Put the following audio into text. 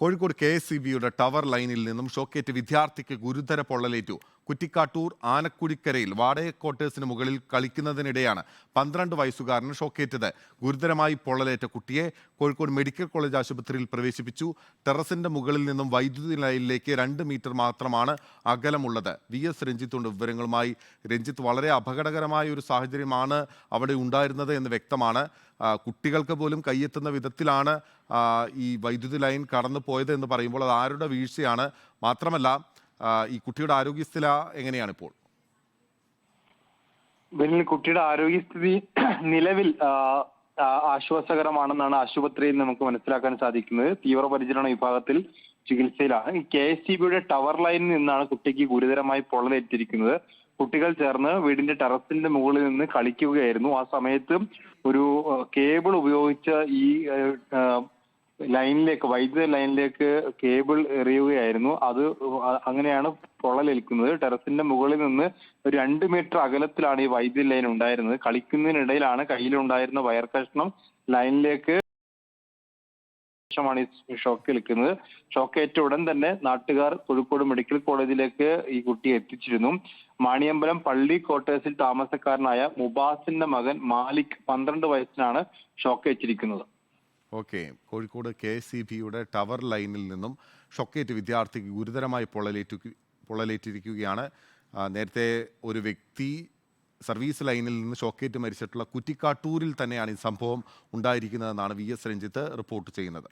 Kozhikode K S C ബിയുടെ tower ലൈനിൽ നിന്നും ഷോക്കേറ്റ് വിദ്യാർത്ഥിക്ക് ഗുരുതര പൊള്ളലേറ്റു. കുറ്റിക്കാട്ടൂർ ആനക്കുഴിക്കരയിൽ വാടക ക്വാർട്ടേഴ്സിന് മുകളിൽ കളിക്കുന്നതിനിടെയാണ് പന്ത്രണ്ട് വയസ്സുകാരന് ഷോക്കേറ്റത്. ഗുരുതരമായി പൊള്ളലേറ്റ കുട്ടിയെ കോഴിക്കോട് മെഡിക്കൽ കോളേജ് ആശുപത്രിയിൽ പ്രവേശിപ്പിച്ചു. ടെറസിന്റെ മുകളിൽ നിന്നും വൈദ്യുതി ലൈനിലേക്ക് രണ്ട് മീറ്റർ മാത്രമാണ് അകലമുള്ളത്. വി എസ് രഞ്ജിത്തുണ്ട് വിവരങ്ങളുമായി. രഞ്ജിത്ത് വളരെ അപകടകരമായ ഒരു സാഹചര്യമാണ് അവിടെ ഉണ്ടായിരുന്നത് എന്ന് വ്യക്തമാണ്. കുട്ടികൾക്ക് പോലും കൈയെത്തുന്ന വിധത്തിലാണ് ഈ വൈദ്യുതി ലൈൻ കടന്നു പോയത് എന്ന് പറയുമ്പോൾ അത് ആരുടെ വീഴ്ചയാണ്? മാത്രമല്ല ഈ കുട്ടിയുടെ ആരോഗ്യസ്ഥില എങ്ങനെയാണ് ഇപ്പോൾ കുട്ടിയുടെ ആരോഗ്യസ്ഥിതി നിലവിൽ ആശ്വാസകരമാണെന്നാണ് ആശുപത്രിയിൽ നമുക്ക് മനസ്സിലാക്കാൻ സാധിക്കുന്നത്. തീവ്രപരിചരണ വിഭാഗത്തിൽ ചികിത്സയിലാണ്. കെ എസ് സി ബിയുടെ ടവർ ലൈനിൽ നിന്നാണ് കുട്ടിക്ക് ഗുരുതരമായി പൊള്ളലേറ്റിരിക്കുന്നത്. കുട്ടികൾ ചേർന്ന് വീടിന്റെ ടെറസിന്റെ മുകളിൽ നിന്ന് കളിക്കുകയായിരുന്നു. ആ സമയത്ത് ഒരു കേബിൾ ഉപയോഗിച്ച് ഈ ലൈനിലേക്ക് വൈദ്യുത ലൈനിലേക്ക് കേബിൾ എറിയുകയായിരുന്നു. അത് അങ്ങനെയാണ് പൊള്ളലേൽക്കുന്നത് ടെറസിന്റെ മുകളിൽ നിന്ന് ഒരു രണ്ട് മീറ്റർ അകലത്തിലാണ് ഈ വൈദ്യുതി ലൈൻ ഉണ്ടായിരുന്നത്. കളിക്കുന്നതിനിടയിലാണ് കയ്യിലുണ്ടായിരുന്ന വയർ കഷ്ണം ലൈനിലേക്ക് ശേഷമാണ് ഈ ഷോക്ക് ഏൽക്കുന്നത്. ഷോക്കേറ്റ ഉടൻ തന്നെ നാട്ടുകാർ കോഴിക്കോട് മെഡിക്കൽ കോളേജിലേക്ക് ഈ കുട്ടിയെ എത്തിച്ചിരുന്നു. മാണിയമ്പലം പള്ളി ക്വാർട്ടേഴ്സിൽ താമസക്കാരനായ മുബാസിന്റെ മകൻ മാലിക് പന്ത്രണ്ട് വയസ്സിനാണ് ഷോക്ക് ഏറ്റിരിക്കുന്നത്. ഓക്കെ. കോഴിക്കോട് കെ സി ബിയുടെ ടവർ ലൈനിൽ നിന്നും ഷൊക്കേറ്റ് വിദ്യാർത്ഥിക്ക് ഗുരുതരമായി പൊള്ളലേറ്റു പൊള്ളലേറ്റിരിക്കുകയാണ്. നേരത്തെ ഒരു വ്യക്തി സർവീസ് ലൈനിൽ നിന്ന് ഷോക്കേറ്റ് മരിച്ചിട്ടുള്ള കുറ്റിക്കാട്ടൂരിൽ തന്നെയാണ് ഈ സംഭവം ഉണ്ടായിരിക്കുന്നതെന്നാണ് വി എസ് രഞ്ജിത്ത് റിപ്പോർട്ട് ചെയ്യുന്നത്.